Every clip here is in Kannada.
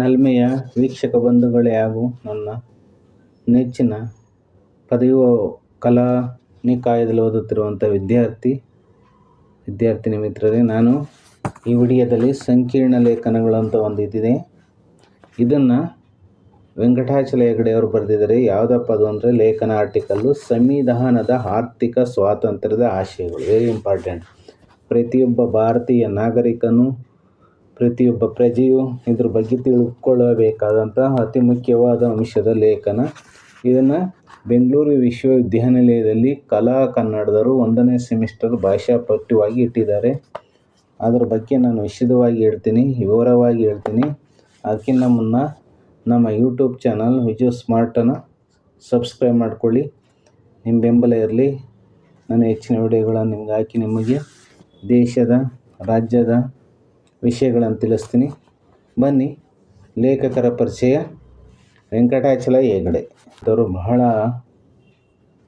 ನಲ್ಮೆಯ ವೀಕ್ಷಕ ಬಂಧುಗಳೇ ಹಾಗೂ ನನ್ನ ನೆಚ್ಚಿನ ಪದವಿ ಕಲಾ ನಿಕಾಯದಲ್ಲಿ ಓದುತ್ತಿರುವಂಥ ವಿದ್ಯಾರ್ಥಿ, ವಿದ್ಯಾರ್ಥಿನಿ ಮಿತ್ರರೇ, ನಾನು ಈ ವಿಡಿಯೋದಲ್ಲಿ ಸಂಕೀರ್ಣ ಲೇಖನಗಳು ಅಂತ ಒಂದು ಇದಿದೆ. ಇದನ್ನು ವೆಂಕಟಾಚಲ ಹೆಗಡೆಯವರು ಬರೆದಿದ್ದಾರೆ. ಯಾವುದಪ್ಪ ಅದು ಅಂದರೆ ಲೇಖನ ಆರ್ಟಿಕಲ್ಲು ಸಂವಿಧಾನದ ಆರ್ಥಿಕ ಸ್ವಾತಂತ್ರ್ಯದ ಆಶಯಗಳು. ವೆರಿ ಇಂಪಾರ್ಟೆಂಟ್ ಪ್ರತಿಯೊಬ್ಬ ಭಾರತೀಯ ನಾಗರಿಕನು ಪ್ರತಿಯೊಬ್ಬ ಪ್ರಜೆಯು ಇದ್ರ ಬಗ್ಗೆ ತಿಳ್ಕೊಳ್ಳಬೇಕಾದಂತಹ ಅತಿ ಮುಖ್ಯವಾದ ಅಂಶದ ಲೇಖನ. ಇದನ್ನು ಬೆಂಗಳೂರು ವಿಶ್ವವಿದ್ಯಾನಿಲಯದಲ್ಲಿ ಕಲಾ ಕನ್ನಡದರು ಒಂದನೇ ಸೆಮಿಸ್ಟರ್ ಭಾಷಾ ಪಠ್ಯವಾಗಿ ಇಟ್ಟಿದ್ದಾರೆ. ಅದರ ಬಗ್ಗೆ ನಾನು ವಿಶದವಾಗಿ ಹೇಳ್ತೀನಿ, ವಿವರವಾಗಿ ಹೇಳ್ತೀನಿ. ಅದಕ್ಕಿಂತ ಮುನ್ನ ನಮ್ಮ ಯೂಟ್ಯೂಬ್ ಚಾನಲ್ ವಿಜು ಸ್ಮಾರ್ಟನ್ನು ಸಬ್ಸ್ಕ್ರೈಬ್ ಮಾಡಿಕೊಳ್ಳಿ. ನಿಮ್ಮ ಬೆಂಬಲ ಇರಲಿ. ನಾನು ಹೆಚ್ಚಿನ ವಿಡಿಯೋಗಳನ್ನು ನಿಮ್ಗೆ ಹಾಕಿ ನಿಮಗೆ ದೇಶದ, ರಾಜ್ಯದ ವಿಷಯಗಳನ್ನು ತಿಳಿಸ್ತೀನಿ. ಬನ್ನಿ, ಲೇಖಕರ ಪರಿಚಯ, ವೆಂಕಟಾಚಲ ಹೆಗಡೆ. ಅವರು ಬಹಳ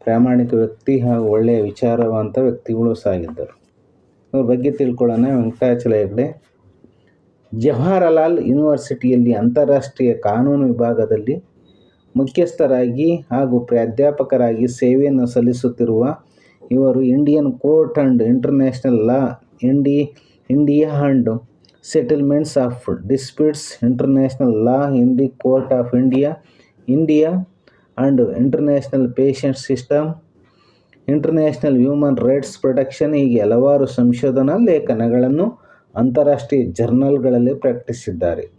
ಪ್ರಾಮಾಣಿಕ ವ್ಯಕ್ತಿ ಹಾಗೂ ಒಳ್ಳೆಯ ವಿಚಾರವಂತ ವ್ಯಕ್ತಿಗಳು ಸಾಗಿದ್ದರು. ಅವ್ರ ಬಗ್ಗೆ ತಿಳ್ಕೊಳ್ಳೋಣ. ವೆಂಕಟಾಚಲ ಹೆಗಡೆ, ಜವಾಹರಲಾಲ್ ಯೂನಿವರ್ಸಿಟಿಯಲ್ಲಿ ಅಂತಾರಾಷ್ಟ್ರೀಯ ಕಾನೂನು ವಿಭಾಗದಲ್ಲಿ ಮುಖ್ಯಸ್ಥರಾಗಿ ಹಾಗೂ ಪ್ರಾಧ್ಯಾಪಕರಾಗಿ ಸೇವೆಯನ್ನು ಸಲ್ಲಿಸುತ್ತಿರುವ ಇವರು Indian court and international law, Indi, India and settlements of disputes, international law in the court of India India and international patient system international human rights protection ಹೀಗೆ ಹಲವಾರು ಸಂಶೋಧನಾ ಲೇಖನಗಳನ್ನು ಅಂತಾರಾಷ್ಟ್ರೀಯ ಜರ್ನಲ್ಗಳಲ್ಲಿ ಪ್ರಕಟಿಸಿದ್ದಾರೆ.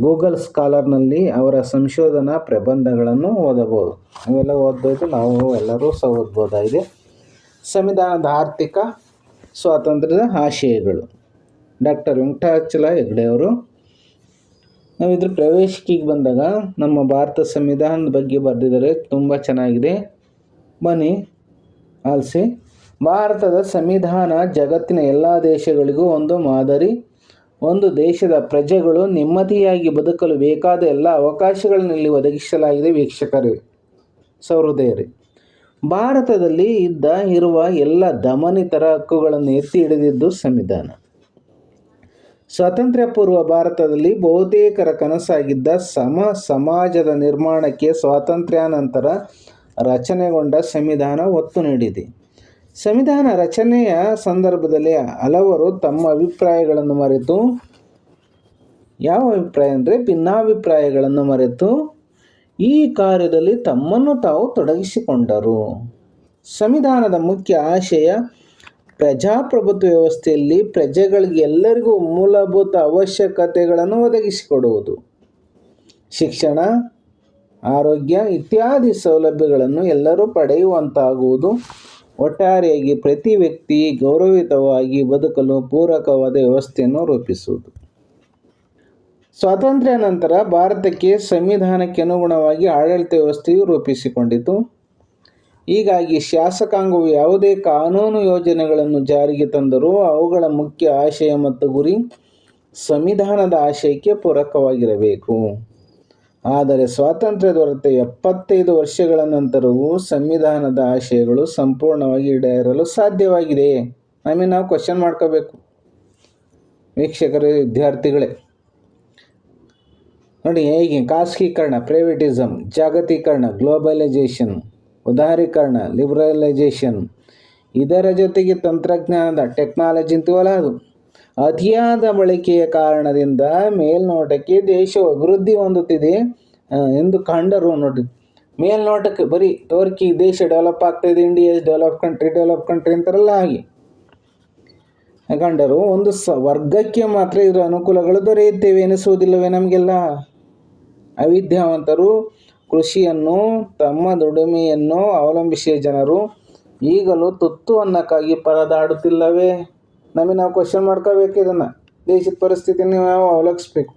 ಗೂಗಲ್ ಸ್ಕಾಲರ್ನಲ್ಲಿ ಅವರ ಸಂಶೋಧನಾ ಪ್ರಬಂಧಗಳನ್ನು ಓದಬಹುದು. ಇವೆಲ್ಲ ಓದ್ಬೋದು ನಾವು ಎಲ್ಲರೂ ಸಹ ಓದ್ಬೋದಾಗಿದೆ. ಸಂವಿಧಾನದ ಆರ್ಥಿಕ ಸ್ವಾತಂತ್ರ್ಯದ ಆಶಯಗಳು. ಡಾಕ್ಟರ್ ವೆಂಕಟಾಚಲ ಹೆಗ್ಡೆ ಅವರು. ನಾವು ಇದ್ರ ಪ್ರವೇಶಿಕೆಗೆ ಬಂದಾಗ ನಮ್ಮ ಭಾರತ ಸಂವಿಧಾನದ ಬಗ್ಗೆ ಬರೆದಿದ್ದಾರೆ, ತುಂಬ ಚೆನ್ನಾಗಿದೆ. ಬನ್ನಿ, ಆಲ್ಸಿ. ಭಾರತದ ಸಂವಿಧಾನ ಜಗತ್ತಿನ ಎಲ್ಲ ದೇಶಗಳಿಗೂ ಒಂದು ಮಾದರಿ. ಒಂದು ದೇಶದ ಪ್ರಜೆಗಳು ನೆಮ್ಮದಿಯಾಗಿ ಬದುಕಲು ಬೇಕಾದ ಎಲ್ಲ ಅವಕಾಶಗಳನ್ನಲ್ಲಿ ಒದಗಿಸಲಾಗಿದೆ ವೀಕ್ಷಕರೇ, ಸಹೃದಯರೇ. ಭಾರತದಲ್ಲಿ ಇದ್ದ ಇರುವ ಎಲ್ಲ ದಮನಿತರ ಹಕ್ಕುಗಳನ್ನು ಎತ್ತಿ ಹಿಡಿದಿದ್ದು ಸಂವಿಧಾನ. ಸ್ವಾತಂತ್ರ್ಯ ಪೂರ್ವ ಭಾರತದಲ್ಲಿ ಬಹುತೇಕರ ಕನಸಾಗಿದ್ದ ಸಮ ಸಮಾಜದ ನಿರ್ಮಾಣಕ್ಕೆ ಸ್ವಾತಂತ್ರ್ಯಾನಂತರ ರಚನೆಗೊಂಡ ಸಂವಿಧಾನ ಒತ್ತು ನೀಡಿದೆ. ಸಂವಿಧಾನ ರಚನೆಯ ಸಂದರ್ಭದಲ್ಲಿ ಹಲವರು ತಮ್ಮ ಅಭಿಪ್ರಾಯಗಳನ್ನು ಮರೆತು, ಯಾವ ಅಭಿಪ್ರಾಯ ಅಂದರೆ ಭಿನ್ನಾಭಿಪ್ರಾಯಗಳನ್ನು ಮರೆತು, ಈ ಕಾರ್ಯದಲ್ಲಿ ತಮ್ಮನ್ನು ತಾವು ತೊಡಗಿಸಿಕೊಂಡರು. ಸಂವಿಧಾನದ ಮುಖ್ಯ ಆಶಯ ಪ್ರಜಾಪ್ರಭುತ್ವ ವ್ಯವಸ್ಥೆಯಲ್ಲಿ ಪ್ರಜೆಗಳಿಗೆ ಎಲ್ಲರಿಗೂ ಮೂಲಭೂತ ಅವಶ್ಯಕತೆಗಳನ್ನು ಒದಗಿಸಿಕೊಡುವುದು. ಶಿಕ್ಷಣ, ಆರೋಗ್ಯ ಇತ್ಯಾದಿ ಸೌಲಭ್ಯಗಳನ್ನು ಎಲ್ಲರೂ ಪಡೆಯುವಂತಾಗುವುದು. ಒಟ್ಟಾರೆಯಾಗಿ ಪ್ರತಿ ವ್ಯಕ್ತಿ ಗೌರವಿತವಾಗಿ ಬದುಕಲು ಪೂರಕವಾದ ವ್ಯವಸ್ಥೆಯನ್ನು ರೂಪಿಸುವುದು. ಸ್ವಾತಂತ್ರ್ಯ ನಂತರ ಭಾರತಕ್ಕೆ ಸಂವಿಧಾನಕ್ಕೆ ಅನುಗುಣವಾಗಿ ಆಡಳಿತ ವ್ಯವಸ್ಥೆಯು ರೂಪಿಸಿಕೊಂಡಿತು. ಹೀಗಾಗಿ ಶಾಸಕಾಂಗವು ಯಾವುದೇ ಕಾನೂನು ಯೋಜನೆಗಳನ್ನು ಜಾರಿಗೆ ತಂದರೂ ಅವುಗಳ ಮುಖ್ಯ ಆಶಯ ಮತ್ತು ಗುರಿ ಸಂವಿಧಾನದ ಆಶಯಕ್ಕೆ ಪೂರಕವಾಗಿರಬೇಕು. ಆದರೆ ಸ್ವಾತಂತ್ರ್ಯ ದೊರೆತ ಎಪ್ಪತ್ತೈದು ವರ್ಷಗಳ ನಂತರವೂ ಸಂವಿಧಾನದ ಆಶಯಗಳು ಸಂಪೂರ್ಣವಾಗಿ ಈಡೇರಲು ಸಾಧ್ಯವಾಗಿದೆ. ಆಮೇಲೆ ನಾವು ಕ್ವಶನ್ ಮಾಡ್ಕೋಬೇಕು. ವೀಕ್ಷಕರು, ವಿದ್ಯಾರ್ಥಿಗಳೇ. ನೋಡಿ, ಹೇಗೆ ಖಾಸಗೀಕರಣ ಪ್ರೈವೇಟಿಸಮ್ ಜಾಗತೀಕರಣ ಗ್ಲೋಬಲೈಜೇಷನ್ ಉದಾರೀಕರಣ ಲಿಬರಲೈಜೇಷನ್ ಇದರ ಜೊತೆಗೆ ತಂತ್ರಜ್ಞಾನದ ಟೆಕ್ನಾಲಜಿ ಅಂತೀವಲ್ಲ ಅದು. ಅತಿಯಾದ ಬಳಕೆಯ ಕಾರಣದಿಂದ ಮೇಲ್ನೋಟಕ್ಕೆ ದೇಶ ಅಭಿವೃದ್ಧಿ ಹೊಂದುತ್ತಿದೆ ಎಂದು ಕಂಡರು ನೋಡಿ. ಮೇಲ್ನೋಟಕ್ಕೆ ಬರೀ ಟೋರ್ಕಿ ದೇಶ ಡೆವಲಪ್ ಆಗ್ತಾಯಿದೆ India develop country develop country ಅಂತಾರಲ್ಲ ಹಾಗೆ. ಕಂಡರು ಒಂದು ಸ, ವರ್ಗಕ್ಕೆ ಮಾತ್ರ ಇದರ ಅನುಕೂಲಗಳು ದೊರೆಯುತ್ತೇವೆ ಎನಿಸುವುದಿಲ್ಲವೇ ನಮಗೆಲ್ಲ? ಅವಿದ್ಯಾವಂತರು ಕೃಷಿಯನ್ನು, ತಮ್ಮ ದುಡಿಮೆಯನ್ನು ಅವಲಂಬಿಸಿದ ಜನರು ಈಗಲೂ ತುತ್ತು ಅನ್ನಕ್ಕಾಗಿ ಪರದಾಡುತ್ತಿಲ್ಲವೇ? ನಮಗೆ ನಾವು ಕ್ವಶನ್ ಮಾಡ್ಕೋಬೇಕು ಇದನ್ನು. ದೇಶದ ಪರಿಸ್ಥಿತಿಯನ್ನು ನಾವು ಅವಲಕ್ಷಿಸ್ಬೇಕು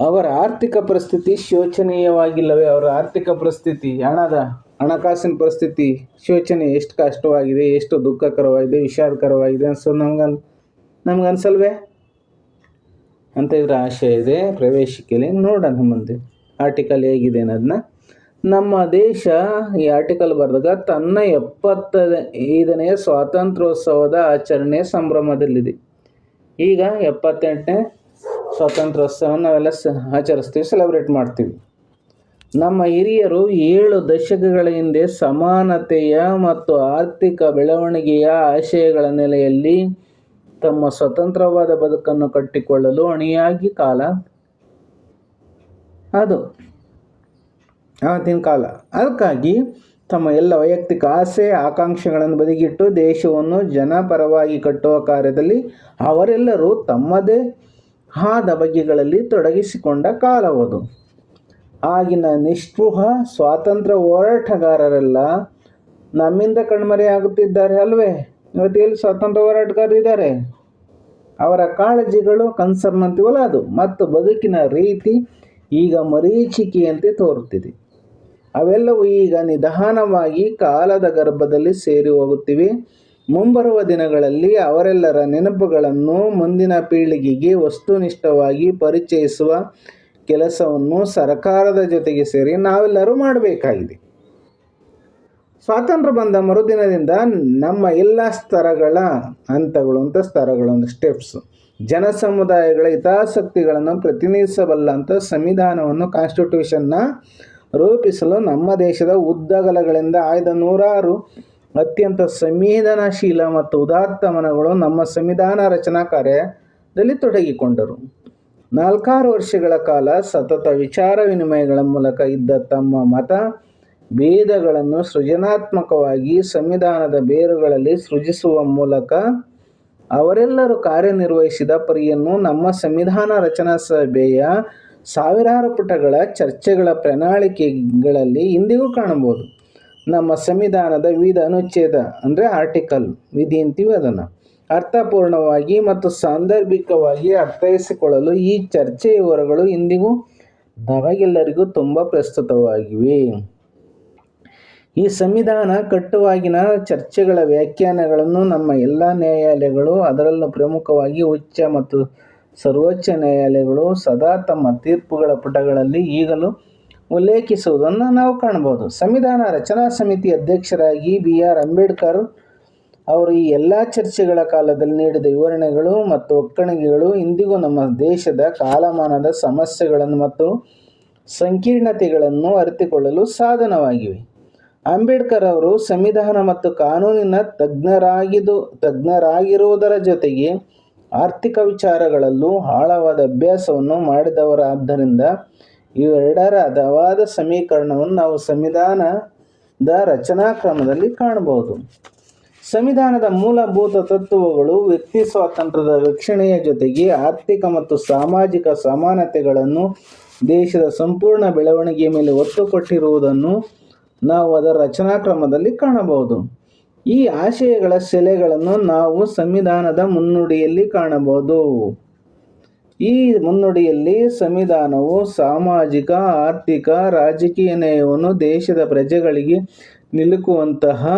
ಅವರ ಆರ್ಥಿಕ ಪರಿಸ್ಥಿತಿ ಶೋಚನೀಯವಾಗಿಲ್ಲವೇ? ಅವರ ಆರ್ಥಿಕ ಪರಿಸ್ಥಿತಿ, ಹಣದ, ಹಣಕಾಸಿನ ಪರಿಸ್ಥಿತಿ ಶೋಚನೆ ಎಷ್ಟು ಕಷ್ಟವಾಗಿದೆ, ಎಷ್ಟು ದುಃಖಕರವಾಗಿದೆ, ವಿಷಾದಕರವಾಗಿದೆ ಅನ್ಸೋದು ನಮ್ಗೆ ನಮ್ಗೆ ಅನ್ಸಲ್ವೇ ಅಂತ ಇದರ ಆಶಯ ಇದೆ. ಪ್ರವೇಶಿಕೆಯಲ್ಲಿ ನೋಡೋಣ ಮುಂದೆ. ಆರ್ಟಿಕಲ್ ಹೇಗಿದೆ ಅನ್ನೋದನ್ನ ನಮ್ಮ ದೇಶ ಈ ಆರ್ಟಿಕಲ್ ಬರೆದಾಗ ತನ್ನ ಎಪ್ಪತ್ತ ಐದನೆಯ ಸ್ವಾತಂತ್ರ್ಯೋತ್ಸವದ ಆಚರಣೆ ಸಂಭ್ರಮದಲ್ಲಿದೆ. ಈಗ ಎಪ್ಪತ್ತೆಂಟನೇ ಸ್ವಾತಂತ್ರ್ಯೋತ್ಸವ ನಾವೆಲ್ಲ ಸ ಆಚರಿಸ್ತೀವಿ ಸೆಲೆಬ್ರೇಟ್ ಮಾಡ್ತೀವಿ. ನಮ್ಮ ಹಿರಿಯರು ಏಳು ದಶಕಗಳ ಹಿಂದೆ ಸಮಾನತೆಯ ಮತ್ತು ಆರ್ಥಿಕ ಬೆಳವಣಿಗೆಯ ಆಶಯಗಳ ನೆಲೆಯಲ್ಲಿ ತಮ್ಮ ಸ್ವತಂತ್ರವಾದ ಬದುಕನ್ನು ಕಟ್ಟಿಕೊಳ್ಳಲು ಅಣಿಯಾಗಿ ಕಾಲ ಅದು ಆವತ್ತಿನ ಕಾಲ ಅದಕ್ಕಾಗಿ ತಮ್ಮ ಎಲ್ಲ ವೈಯಕ್ತಿಕ ಆಸೆ, ಆಕಾಂಕ್ಷೆಗಳನ್ನು ಬದಿಗಿಟ್ಟು ದೇಶವನ್ನು ಜನಪರವಾಗಿ ಕಟ್ಟುವ ಕಾರ್ಯದಲ್ಲಿ ಅವರೆಲ್ಲರೂ ತಮ್ಮದೇ ಆದ ಬಗೆಗಳಲ್ಲಿ ತೊಡಗಿಸಿಕೊಂಡ ಕಾಲವದು ಆಗಿನ ನಿಷ್ಪೃಹ ಸ್ವಾತಂತ್ರ್ಯ ಹೋರಾಟಗಾರರೆಲ್ಲ ನಮ್ಮಿಂದ ಕಣ್ಮರೆಯಾಗುತ್ತಿದ್ದಾರೆ ಅಲ್ವೇ? ಇವತ್ತು ಎಲ್ಲಿ ಸ್ವಾತಂತ್ರ್ಯ ಹೋರಾಟಗಾರರು ಇದ್ದಾರೆ? ಅವರ ಕಾಳಜಿಗಳು ಕನ್ಸರ್ನ್ ಅಂತೀವಲ್ಲ ಅದು ಮತ್ತು ಬದುಕಿನ ರೀತಿ ಈಗ ಮರೀಚಿಕೆಯಂತೆ ತೋರುತ್ತಿದೆ. ಅವೆಲ್ಲವೂ ಈಗ ನಿಧಾನವಾಗಿ ಕಾಲದ ಗರ್ಭದಲ್ಲಿ ಸೇರಿ ಹೋಗುತ್ತಿವೆ. ಮುಂಬರುವ ದಿನಗಳಲ್ಲಿ ಅವರೆಲ್ಲರ ನೆನಪುಗಳನ್ನು ಮುಂದಿನ ಪೀಳಿಗೆಗೆ ವಸ್ತುನಿಷ್ಠವಾಗಿ ಪರಿಚಯಿಸುವ ಕೆಲಸವನ್ನು ಸರ್ಕಾರದ ಜೊತೆಗೆ ಸೇರಿ ನಾವೆಲ್ಲರೂ ಮಾಡಬೇಕಾಗಿದೆ. ಸ್ವಾತಂತ್ರ್ಯ ಬಂದ ಮರುದಿನದಿಂದ ನಮ್ಮ ಎಲ್ಲ ಸ್ತರಗಳ ಹಂತಗಳು ಅಂತ ಸ್ತರಗಳು ಅಂತ ಸ್ಟೆಪ್ಸ್ ಜನ ಸಮುದಾಯಗಳ ಹಿತಾಸಕ್ತಿಗಳನ್ನು ಪ್ರತಿನಿಧಿಸಬಲ್ಲಂಥ ಸಂವಿಧಾನವನ್ನು ಕಾನ್ಸ್ಟಿಟ್ಯೂಷನ್ನ ರೂಪಿಸಲು ನಮ್ಮ ದೇಶದ ಉದ್ದಗಲಗಳಿಂದ ಆಯ್ದ ನೂರಾರು ಅತ್ಯಂತ ಸಂವೇದನಾಶೀಲ ಮತ್ತು ಉದಾತ್ತ ಮನಗಳು ನಮ್ಮ ಸಂವಿಧಾನ ರಚನಾ ಕಾರ್ಯದಲ್ಲಿ ತೊಡಗಿಕೊಂಡರು. ನಾಲ್ಕಾರು ವರ್ಷಗಳ ಕಾಲ ಸತತ ವಿಚಾರ ವಿನಿಮಯಗಳ ಮೂಲಕ ಇದ್ದ ತಮ್ಮ ಮತ ಭೇದಗಳನ್ನು ಸೃಜನಾತ್ಮಕವಾಗಿ ಸಂವಿಧಾನದ ಬೇರುಗಳಲ್ಲಿ ಸೃಜಿಸುವ ಮೂಲಕ ಅವರೆಲ್ಲರೂ ಕಾರ್ಯನಿರ್ವಹಿಸಿದ ಪರಿಯನ್ನು ನಮ್ಮ ಸಂವಿಧಾನ ರಚನಾ ಸಭೆಯ ಸಾವಿರಾರು ಪುಟಗಳ ಚರ್ಚೆಗಳ ಪ್ರಣಾಳಿಕೆಗಳಲ್ಲಿ ಇಂದಿಗೂ ಕಾಣಬಹುದು. ನಮ್ಮ ಸಂವಿಧಾನದ ವಿವಿಧ ಅನುಚ್ಛೇದ ಅಂದರೆ ಆರ್ಟಿಕಲ್ ವಿಧಿ ಅಂತೀವಿ ಅದನ್ನು ಅರ್ಥಪೂರ್ಣವಾಗಿ ಮತ್ತು ಸಾಂದರ್ಭಿಕವಾಗಿ ಅರ್ಥೈಸಿಕೊಳ್ಳಲು ಈ ಚರ್ಚೆಯ ವಿವರಗಳು ಇಂದಿಗೂ ನಮಗೆಲ್ಲರಿಗೂ ತುಂಬ ಪ್ರಸ್ತುತವಾಗಿವೆ. ಈ ಸಂವಿಧಾನ ಕಟ್ಟುವಾಗಿನ ಚರ್ಚೆಗಳ ವ್ಯಾಖ್ಯಾನಗಳನ್ನು ನಮ್ಮ ಎಲ್ಲ ನ್ಯಾಯಾಲಯಗಳು, ಅದರಲ್ಲೂ ಪ್ರಮುಖವಾಗಿ ಉಚ್ಚ ಮತ್ತು ಸರ್ವೋಚ್ಚ ನ್ಯಾಯಾಲಯಗಳು ಸದಾ ತಮ್ಮ ತೀರ್ಪುಗಳ ಪುಟಗಳಲ್ಲಿ ಈಗಲೂ ಉಲ್ಲೇಖಿಸುವುದನ್ನು ನಾವು ಕಾಣಬಹುದು. ಸಂವಿಧಾನ ರಚನಾ ಸಮಿತಿ ಅಧ್ಯಕ್ಷರಾಗಿ ಬಿ ಆರ್ ಅಂಬೇಡ್ಕರ್ ಅವರು ಈ ಎಲ್ಲ ಚರ್ಚೆಗಳ ಕಾಲದಲ್ಲಿ ನೀಡಿದ ವಿವರಣೆಗಳು ಮತ್ತು ಒಕ್ಕಣಿಗೆಗಳು ಇಂದಿಗೂ ನಮ್ಮ ದೇಶದ ಕಾಲಮಾನದ ಸಮಸ್ಯೆಗಳನ್ನು ಮತ್ತು ಸಂಕೀರ್ಣತೆಗಳನ್ನು ಅರಿತುಕೊಳ್ಳಲು ಸಾಧನವಾಗಿವೆ. ಅಂಬೇಡ್ಕರ್ ಅವರು ಸಂವಿಧಾನ ಮತ್ತು ಕಾನೂನಿನ ತಜ್ಞರಾಗಿದ್ದು ತಜ್ಞರಾಗಿರುವುದರ ಜೊತೆಗೆ ಆರ್ಥಿಕ ವಿಚಾರಗಳಲ್ಲೂ ಆಳವಾದ ಅಭ್ಯಾಸವನ್ನು ಮಾಡಿದವರಾದ್ದರಿಂದ ಇವೆರಡರ ಹದವಾದ ಸಮೀಕರಣವನ್ನು ನಾವು ಸಂವಿಧಾನದ ರಚನಾ ಕ್ರಮದಲ್ಲಿ ಕಾಣಬಹುದು. ಸಂವಿಧಾನದ ಮೂಲಭೂತ ತತ್ವಗಳು ವ್ಯಕ್ತಿ ಸ್ವಾತಂತ್ರ್ಯದ ರಕ್ಷಣೆಯ ಜೊತೆಗೆ ಆರ್ಥಿಕ ಮತ್ತು ಸಾಮಾಜಿಕ ಸಮಾನತೆಗಳನ್ನು ದೇಶದ ಸಂಪೂರ್ಣ ಬೆಳವಣಿಗೆಯ ಮೇಲೆ ಒತ್ತು ಕೊಟ್ಟಿರುವುದನ್ನು ನಾವು ಅದರ ರಚನಾ ಕ್ರಮದಲ್ಲಿ ಕಾಣಬಹುದು. ಈ ಆಶಯಗಳ ಸೆಲೆಗಳನ್ನು ನಾವು ಸಂವಿಧಾನದ ಮುನ್ನುಡಿಯಲ್ಲಿ ಕಾಣಬಹುದು. ಈ ಮುನ್ನುಡಿಯಲ್ಲಿ ಸಂವಿಧಾನವು ಸಾಮಾಜಿಕ, ಆರ್ಥಿಕ, ರಾಜಕೀಯ ನ್ಯಾಯವನ್ನು ದೇಶದ ಪ್ರಜೆಗಳಿಗೆ ನಿಲುಕುವಂತಹ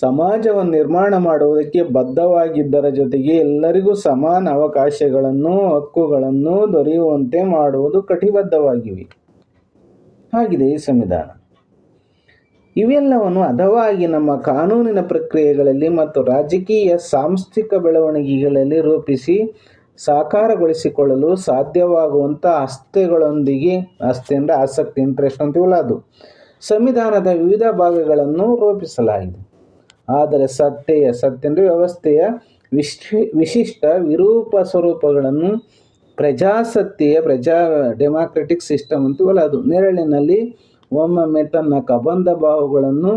ಸಮಾಜವನ್ನು ನಿರ್ಮಾಣ ಮಾಡುವುದಕ್ಕೆ ಬದ್ಧವಾಗಿದ್ದರ ಜೊತೆಗೆ ಎಲ್ಲರಿಗೂ ಸಮಾನ ಅವಕಾಶಗಳನ್ನು, ಹಕ್ಕುಗಳನ್ನು ದೊರೆಯುವಂತೆ ಮಾಡುವುದು ಕಟಿಬದ್ಧವಾಗಿವೆ. ಆಗಿದೆ ಈ ಸಂವಿಧಾನ. ಇವೆಲ್ಲವನ್ನು ಹದವಾಗಿ ನಮ್ಮ ಕಾನೂನಿನ ಪ್ರಕ್ರಿಯೆಗಳಲ್ಲಿ ಮತ್ತು ರಾಜಕೀಯ ಸಾಂಸ್ಥಿಕ ಬೆಳವಣಿಗೆಗಳಲ್ಲಿ ರೂಪಿಸಿ ಸಾಕಾರಗೊಳಿಸಿಕೊಳ್ಳಲು ಸಾಧ್ಯವಾಗುವಂಥ ಆಸ್ತಿಗಳೊಂದಿಗೆ ಆಸ್ತಿ ಅಂದರೆ ಆಸಕ್ತಿ ಇಂಟ್ರೆಸ್ಟ್ ಅಂತೀವಲ್ಲ ಅದು. ಸಂವಿಧಾನದ ವಿವಿಧ ಭಾಗಗಳನ್ನು ರೂಪಿಸಲಾಗಿದೆ. ಆದರೆ ಸತ್ತೆಯ ಸತ್ಯ ಅಂದರೆ ವ್ಯವಸ್ಥೆಯ ವಿಶಿ ವಿಶಿಷ್ಟ ವಿರೂಪ ಸ್ವರೂಪಗಳನ್ನು ಪ್ರಜಾಸತ್ತೆಯ ಪ್ರಜಾ ಡೆಮಾಕ್ರೆಟಿಕ್ ಸಿಸ್ಟಮ್ ಅಂತೀವಲ್ಲ ಅದು. ನೆರಳಿನಲ್ಲಿ ಒಮ್ಮೊಮ್ಮೆ ತನ್ನ ಕಬಂಧ ಬಾಹುಗಳನ್ನು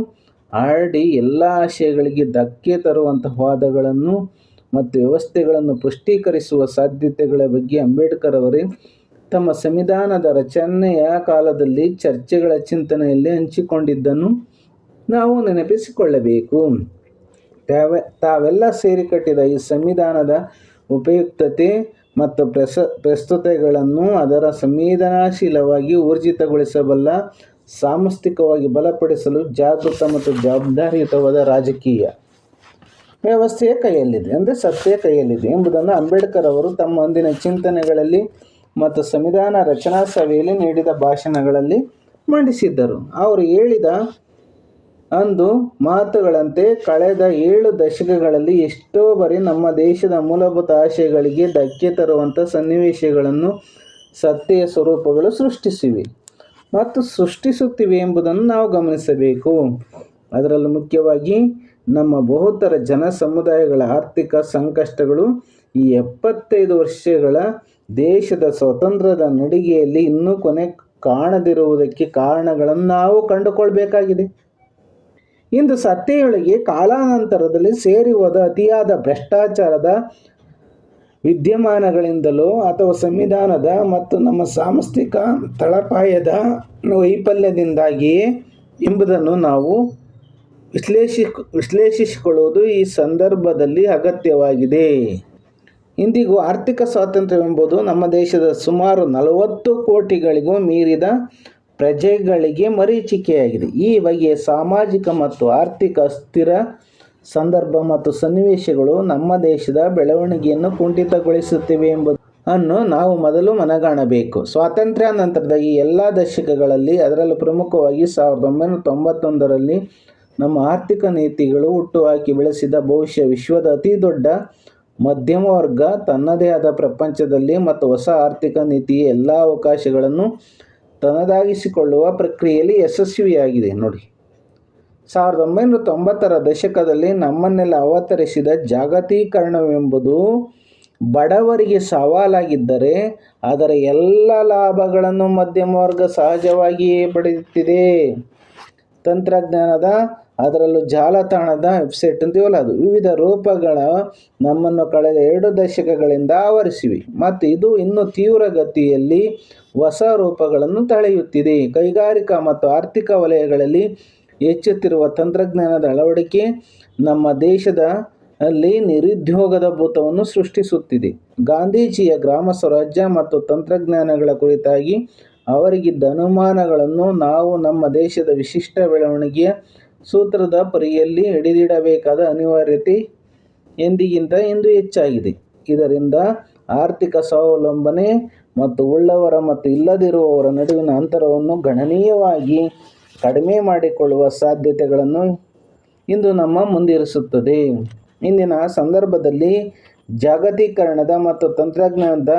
ಆಡಿ ಎಲ್ಲ ಆಶಯಗಳಿಗೆ ಧಕ್ಕೆ ತರುವಂತಹ ವಾದಗಳನ್ನು ಮತ್ತು ವ್ಯವಸ್ಥೆಗಳನ್ನು ಪುಷ್ಟೀಕರಿಸುವ ಸಾಧ್ಯತೆಗಳ ಬಗ್ಗೆ ಅಂಬೇಡ್ಕರ್ ಅವರೇ ತಮ್ಮ ಸಂವಿಧಾನದ ರಚನೆಯ ಕಾಲದಲ್ಲಿ ಚರ್ಚೆಗಳ ಚಿಂತನೆಯಲ್ಲಿ ಹಂಚಿಕೊಂಡಿದ್ದನ್ನು ನಾವು ನೆನಪಿಸಿಕೊಳ್ಳಬೇಕು. ತಾವೆ, ತಾವೆಲ್ಲ ಸೇರಿ ಕಟ್ಟಿದ ಈ ಸಂವಿಧಾನದ ಉಪಯುಕ್ತತೆ ಮತ್ತು ಪ್ರಸ ಪ್ರಸ್ತುತೆಗಳನ್ನು ಅದರ ಸಂವೇದನಾಶೀಲವಾಗಿ ಊರ್ಜಿತಗೊಳಿಸಬಲ್ಲ ಸಾಂಸ್ಥಿಕವಾಗಿ ಬಲಪಡಿಸಲು ಜಾಗೃತ ಮತ್ತು ಜವಾಬ್ದಾರಿಯುತವಾದ ರಾಜಕೀಯ ವ್ಯವಸ್ಥೆಯ ಕೈಯಲ್ಲಿದೆ. ಅಂದರೆ ಸತ್ಯ ಕೈಯಲ್ಲಿದೆ ಎಂಬುದನ್ನು ಅಂಬೇಡ್ಕರ್ ಅವರು ತಮ್ಮ ಅಂದಿನ ಚಿಂತನೆಗಳಲ್ಲಿ ಮತ್ತು ಸಂವಿಧಾನ ರಚನಾ ಸಭೆಯಲ್ಲಿ ನೀಡಿದ ಭಾಷಣಗಳಲ್ಲಿ ಮಂಡಿಸಿದ್ದರು. ಅವರು ಹೇಳಿದ ಅಂದು ಮಾತುಗಳಂತೆ ಕಳೆದ ಏಳು ದಶಕಗಳಲ್ಲಿ ಎಷ್ಟೋ ಬಾರಿ ನಮ್ಮ ದೇಶದ ಮೂಲಭೂತ ಆಶಯಗಳಿಗೆ ಧಕ್ಕೆ ತರುವಂಥ ಸನ್ನಿವೇಶಗಳನ್ನು ಸತ್ಯ ಸ್ವರೂಪಗಳು ಸೃಷ್ಟಿಸಿವೆ. ಮತ್ತು ಸೃಷ್ಟಿಸುತ್ತಿವೆ ಎಂಬುದನ್ನು ನಾವು ಗಮನಿಸಬೇಕು. ಅದರಲ್ಲೂ ಮುಖ್ಯವಾಗಿ ನಮ್ಮ ಬಹುತರ ಜನ ಸಮುದಾಯಗಳ ಆರ್ಥಿಕ ಸಂಕಷ್ಟಗಳು ಈ ಎಪ್ಪತ್ತೈದು ವರ್ಷಗಳ ದೇಶದ ಸ್ವತಂತ್ರದ ನಡಿಗೆಯಲ್ಲಿ ಇನ್ನೂ ಕೊನೆ ಕಾಣದಿರುವುದಕ್ಕೆ ಕಾರಣಗಳನ್ನು ನಾವು ಕಂಡುಕೊಳ್ಬೇಕಾಗಿದೆ. ಇಂದು ಸತ್ತೆಯೊಳಗೆ ಕಾಲಾನಂತರದಲ್ಲಿ ಸೇರಿ ಹೋದ ಅತಿಯಾದ ಭ್ರಷ್ಟಾಚಾರದ ವಿದ್ಯಮಾನಗಳಿಂದಲೋ ಅಥವಾ ಸಂವಿಧಾನದ ಮತ್ತು ನಮ್ಮ ಸಾಂಸ್ಥಿಕ ತಳಪಾಯದ ವೈಫಲ್ಯದಿಂದಾಗಿಯೇ ಎಂಬುದನ್ನು ನಾವು ವಿಶ್ಲೇಷಿ ವಿಶ್ಲೇಷಿಸಿಕೊಳ್ಳುವುದು ಈ ಸಂದರ್ಭದಲ್ಲಿ ಅಗತ್ಯವಾಗಿದೆ. ಇಂದಿಗೂ ಆರ್ಥಿಕ ಸ್ವಾತಂತ್ರ್ಯವೆಂಬುದು ನಮ್ಮ ದೇಶದ ಸುಮಾರು ನಲವತ್ತು ಕೋಟಿಗಳಿಗೂ ಮೀರಿದ ಪ್ರಜೆಗಳಿಗೆ ಮರೀಚಿಕೆಯಾಗಿದೆ. ಈ ಬಗೆಯ ಸಾಮಾಜಿಕ ಮತ್ತು ಆರ್ಥಿಕ ಅಸ್ಥಿರ ಸಂದರ್ಭ ಮತ್ತು ಸನ್ನಿವೇಶಗಳು ನಮ್ಮ ದೇಶದ ಬೆಳವಣಿಗೆಯನ್ನು ಕುಂಠಿತಗೊಳಿಸುತ್ತಿವೆ ಎಂಬುದನ್ನು ನಾವು ಮೊದಲು ಮನಗಾಣಬೇಕು. ಸ್ವಾತಂತ್ರ್ಯ ನಂತರದ ಈ ಎಲ್ಲ ದಶಕಗಳಲ್ಲಿ ಅದರಲ್ಲೂ ಪ್ರಮುಖವಾಗಿ ಸಾವಿರದ ಒಂಬೈನೂರ ತೊಂಬತ್ತೊಂದರಲ್ಲಿ ನಮ್ಮ ಆರ್ಥಿಕ ನೀತಿಗಳು ಹುಟ್ಟುಹಾಕಿ ಬೆಳೆಸಿದ ಬಹುಶಃ ವಿಶ್ವದ ಅತಿ ದೊಡ್ಡ ಮಧ್ಯಮ ವರ್ಗ, ತನ್ನದೇ ಆದ ಪ್ರಪಂಚದಲ್ಲಿ ಮತ್ತು ಹೊಸ ಆರ್ಥಿಕ ನೀತಿಯ ಎಲ್ಲ ಅವಕಾಶಗಳನ್ನು ತನ್ನದಾಗಿಸಿಕೊಳ್ಳುವ ಪ್ರಕ್ರಿಯೆಯಲ್ಲಿ ಯಶಸ್ವಿಯಾಗಿದೆ. ನೋಡಿ ಸಾವಿರದ ಒಂಬೈನೂರ ತೊಂಬತ್ತರ ದಶಕದಲ್ಲಿ ನಮ್ಮನ್ನೆಲ್ಲ ಅವತರಿಸಿದ ಜಾಗತೀಕರಣವೆಂಬುದು ಬಡವರಿಗೆ ಸವಾಲಾಗಿದ್ದರೆ ಅದರ ಎಲ್ಲ ಲಾಭಗಳನ್ನು ಮಧ್ಯಮ ವರ್ಗ ಸಹಜವಾಗಿಯೇ ಪಡೆಯುತ್ತಿದೆ. ತಂತ್ರಜ್ಞಾನದ ಅದರಲ್ಲೂ ಜಾಲತಾಣದ ವೆಬ್ಸೈಟ್ ಅಂತೀವಲ್ಲ ಅದು. ವಿವಿಧ ರೂಪಗಳ ನಮ್ಮನ್ನು ಕಳೆದ ಎರಡು ದಶಕಗಳಿಂದ ಆವರಿಸಿವೆ. ಮತ್ತು ಇದು ಇನ್ನೂ ತೀವ್ರಗತಿಯಲ್ಲಿ ಹೊಸ ರೂಪಗಳನ್ನು ತಳೆಯುತ್ತಿದೆ. ಕೈಗಾರಿಕಾ ಮತ್ತು ಆರ್ಥಿಕ ವಲಯಗಳಲ್ಲಿ ಹೆಚ್ಚುತ್ತಿರುವ ತಂತ್ರಜ್ಞಾನದ ಅಳವಡಿಕೆ ನಮ್ಮ ದೇಶದ ಅಲ್ಲಿ ನಿರುದ್ಯೋಗದ ಭೂತವನ್ನು ಸೃಷ್ಟಿಸುತ್ತಿದೆ. ಗಾಂಧೀಜಿಯ ಗ್ರಾಮ ಸ್ವರಾಜ್ಯ ಮತ್ತು ತಂತ್ರಜ್ಞಾನಗಳ ಕುರಿತಾಗಿ ಅವರಿಗಿದ್ದ ಅನುಮಾನಗಳನ್ನು ನಾವು ನಮ್ಮ ದೇಶದ ವಿಶಿಷ್ಟ ಬೆಳವಣಿಗೆಯ ಸೂತ್ರದ ಪರಿಯಲ್ಲಿ ಹಿಡಿದಿಡಬೇಕಾದ ಅನಿವಾರ್ಯತೆ ಎಂದಿಗಿಂತ ಇಂದು ಹೆಚ್ಚಾಗಿದೆ. ಇದರಿಂದ ಆರ್ಥಿಕ ಸ್ವಾವಲಂಬನೆ ಮತ್ತು ಉಳ್ಳವರ ಮತ್ತು ಇಲ್ಲದಿರುವವರ ನಡುವಿನ ಅಂತರವನ್ನು ಗಣನೀಯವಾಗಿ ಕಡಿಮೆ ಮಾಡಿಕೊಳ್ಳುವ ಸಾಧ್ಯತೆಗಳನ್ನು ಇಂದು ನಮ್ಮ ಮುಂದಿರಿಸುತ್ತದೆ. ಇಂದಿನ ಸಂದರ್ಭದಲ್ಲಿ ಜಾಗತೀಕರಣದ ಮತ್ತು ತಂತ್ರಜ್ಞಾನದ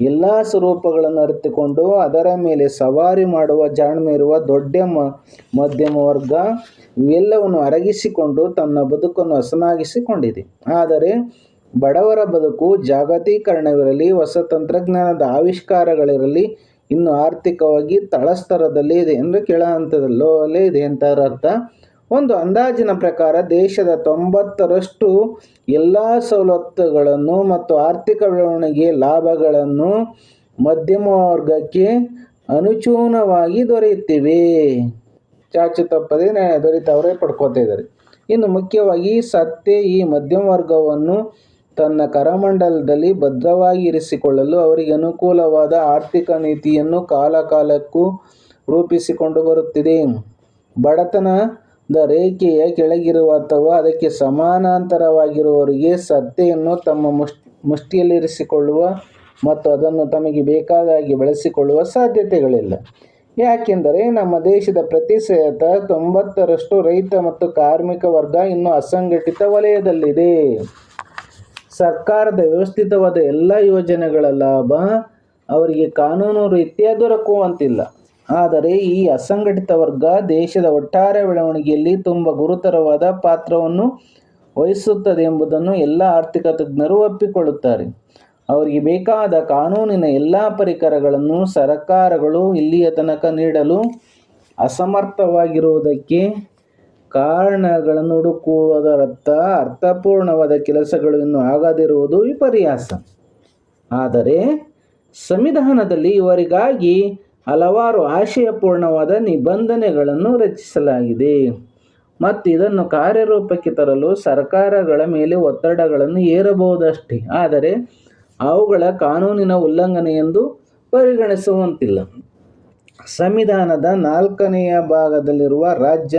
ಎಲ್ಲ ಸ್ವರೂಪಗಳನ್ನು ಅರಿತುಕೊಂಡು ಅದರ ಮೇಲೆ ಸವಾರಿ ಮಾಡುವ ಜಾಣ್ಮೆ ಇರುವ ದೊಡ್ಡ ಮಧ್ಯಮ ವರ್ಗ ಇವೆಲ್ಲವನ್ನು ಅರಗಿಸಿಕೊಂಡು ತನ್ನ ಬದುಕನ್ನು ಹಸನಾಗಿಸಿಕೊಂಡಿದೆ. ಆದರೆ ಬಡವರ ಬದುಕು ಜಾಗತೀಕರಣವಿರಲಿ, ಹೊಸ ತಂತ್ರಜ್ಞಾನದ ಆವಿಷ್ಕಾರಗಳಿರಲಿ ಇನ್ನು ಆರ್ಥಿಕವಾಗಿ ತಳಸ್ತರದಲ್ಲಿ ಇದೆ ಅಂದರೆ ಕೆಳ ಹಂತದಲ್ಲೋ ಅಲ್ಲೇ ಇದೆ ಅಂತ ಅರ್ಥ. ಒಂದು ಅಂದಾಜಿನ ಪ್ರಕಾರ ದೇಶದ ತೊಂಬತ್ತರಷ್ಟು ಎಲ್ಲ ಸವಲತ್ತುಗಳನ್ನು ಮತ್ತು ಆರ್ಥಿಕ ಬೆಳವಣಿಗೆ ಲಾಭಗಳನ್ನು ಮಧ್ಯಮ ವರ್ಗಕ್ಕೆ ಅನುಚೂನವಾಗಿ ದೊರೆಯುತ್ತಿವೆ. ಚಾಚು ತಪ್ಪದೇ ದೊರೆತವರೇ ಪಡ್ಕೋತಾ ಇದ್ದಾರೆ. ಇನ್ನು ಮುಖ್ಯವಾಗಿ ಸತ್ಯ ಈ ಮಧ್ಯಮ ವರ್ಗವನ್ನು ತನ್ನ ಕರಮಂಡಲದಲ್ಲಿ ಭದ್ರವಾಗಿ ಇರಿಸಿಕೊಳ್ಳಲು ಅವರಿಗೆ ಅನುಕೂಲವಾದ ಆರ್ಥಿಕ ನೀತಿಯನ್ನು ಕಾಲಕಾಲಕ್ಕೂ ರೂಪಿಸಿಕೊಂಡು ಬರುತ್ತಿದೆ. ಬಡತನದ ರೇಖೆಯ ಕೆಳಗಿರುವ ಅಥವಾ ಅದಕ್ಕೆ ಸಮಾನಾಂತರವಾಗಿರುವವರಿಗೆ ಸತ್ತೆಯನ್ನು ತಮ್ಮ ಮುಷ್ ಮುಷ್ಟಿಯಲ್ಲಿರಿಸಿಕೊಳ್ಳುವ ಮತ್ತು ಅದನ್ನು ತಮಗೆ ಬೇಕಾದಾಗಿ ಬಳಸಿಕೊಳ್ಳುವ ಸಾಧ್ಯತೆಗಳಿಲ್ಲ. ಯಾಕೆಂದರೆ ನಮ್ಮ ದೇಶದ ಪ್ರತಿಶತ ತೊಂಬತ್ತರಷ್ಟು ರೈತ ಮತ್ತು ಕಾರ್ಮಿಕ ವರ್ಗ ಇನ್ನೂ ಅಸಂಘಟಿತ ವಲಯದಲ್ಲಿದೆ. ಸರ್ಕಾರದ ವ್ಯವಸ್ಥಿತವಾದ ಎಲ್ಲ ಯೋಜನೆಗಳ ಲಾಭ ಅವರಿಗೆ ಕಾನೂನು ರೀತಿಯ ದೊರಕುವಂತಿಲ್ಲ. ಆದರೆ ಈ ಅಸಂಘಟಿತ ವರ್ಗ ದೇಶದ ಒಟ್ಟಾರೆ ಬೆಳವಣಿಗೆಯಲ್ಲಿ ತುಂಬ ಗುರುತರವಾದ ಪಾತ್ರವನ್ನು ವಹಿಸುತ್ತದೆ ಎಂಬುದನ್ನು ಎಲ್ಲ ಆರ್ಥಿಕ ತಜ್ಞರು ಒಪ್ಪಿಕೊಳ್ಳುತ್ತಾರೆ. ಅವರಿಗೆ ಬೇಕಾದ ಕಾನೂನಿನ ಎಲ್ಲ ಪರಿಕರಗಳನ್ನು ಸರಕಾರಗಳು ಇಲ್ಲಿಯ ತನಕ ನೀಡಲು ಅಸಮರ್ಥವಾಗಿರುವುದಕ್ಕೆ ಕಾರಣಗಳನ್ನು ಹುಡುಕುವುದರತ್ತ ಅರ್ಥಪೂರ್ಣವಾದ ಕೆಲಸಗಳು ಇನ್ನೂ ಆಗದಿರುವುದು ವಿಪರ್ಯಾಸ. ಆದರೆ ಸಂವಿಧಾನದಲ್ಲಿ ಇವರಿಗಾಗಿ ಹಲವಾರು ಆಶಯಪೂರ್ಣವಾದ ನಿಬಂಧನೆಗಳನ್ನು ರಚಿಸಲಾಗಿದೆ. ಮತ್ತು ಇದನ್ನು ಕಾರ್ಯರೂಪಕ್ಕೆ ತರಲು ಸರ್ಕಾರಗಳ ಮೇಲೆ ಒತ್ತಡಗಳನ್ನು ಹೇರಬಹುದಷ್ಟೇ. ಆದರೆ ಅವುಗಳ ಕಾನೂನಿನ ಉಲ್ಲಂಘನೆ ಎಂದು ಪರಿಗಣಿಸುವಂತಿಲ್ಲ. ಸಂವಿಧಾನದ ನಾಲ್ಕನೆಯ ಭಾಗದಲ್ಲಿರುವ ರಾಜ್ಯ